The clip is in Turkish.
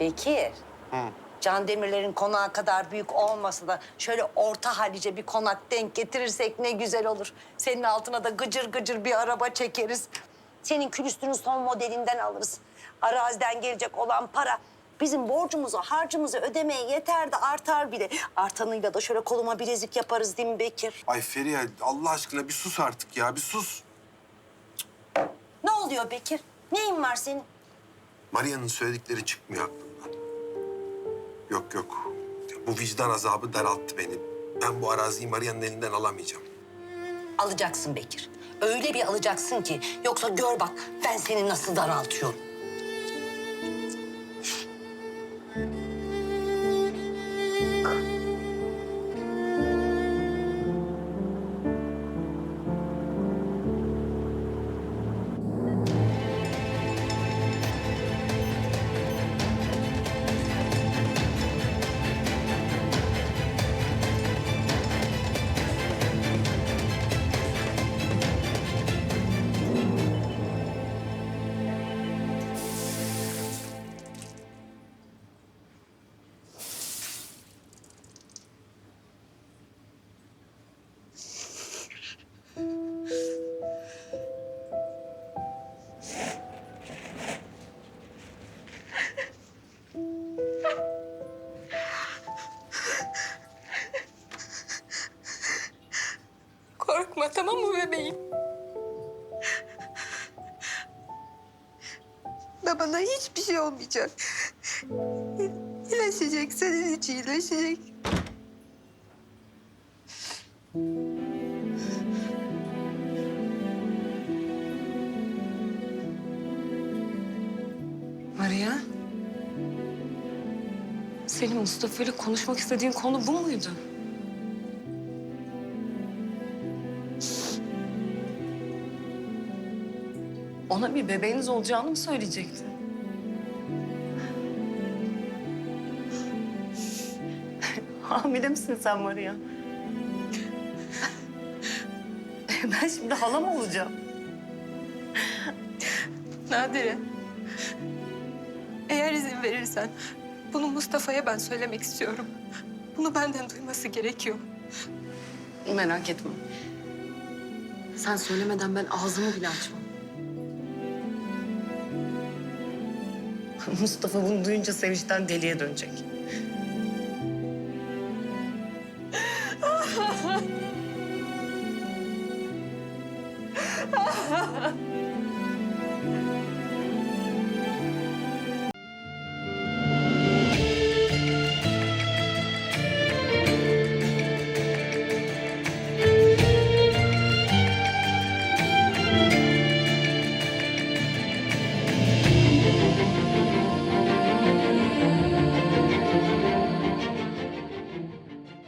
Bekir. Can Demirler'in konağı kadar büyük olmasa da şöyle orta hallice bir konak denk getirirsek ne güzel olur. Senin altına da gıcır gıcır bir araba çekeriz. Senin külüstünün son modelinden alırız. Araziden gelecek olan para bizim borcumuzu, harcımızı ödemeye yeter de artar bile. Artanıyla da şöyle koluma bilezik yaparız değil mi Bekir? Ay Feriha Allah aşkına bir sus artık ya bir sus. Ne oluyor Bekir? Neyin var senin? Maria'nın söyledikleri çıkmıyor aklımdan. Yok yok. Bu vicdan azabı daralttı beni. Ben bu araziyi Maria'nın elinden alamayacağım. Alacaksın Bekir. Öyle bir alacaksın ki yoksa gör bak ben seni nasıl daraltıyorum. Korkma tamam mı bebeğim? Babana hiçbir şey olmayacak. İyileşecek, senin için iyileşecek. Maria. Senin Mustafa ile konuşmak istediğin konu bu muydu? Ona bir bebeğiniz olacağını mı söyleyecekti? Hamile misin sen Maria? ben şimdi hala mı olacağım? Nadire. Eğer izin verirsen bunu Mustafa'ya ben söylemek istiyorum. Bunu benden duyması gerekiyor. Merak etme. Sen söylemeden ben ağzımı bile açmam. Mustafa bunu duyunca sevinçten deliye dönecek.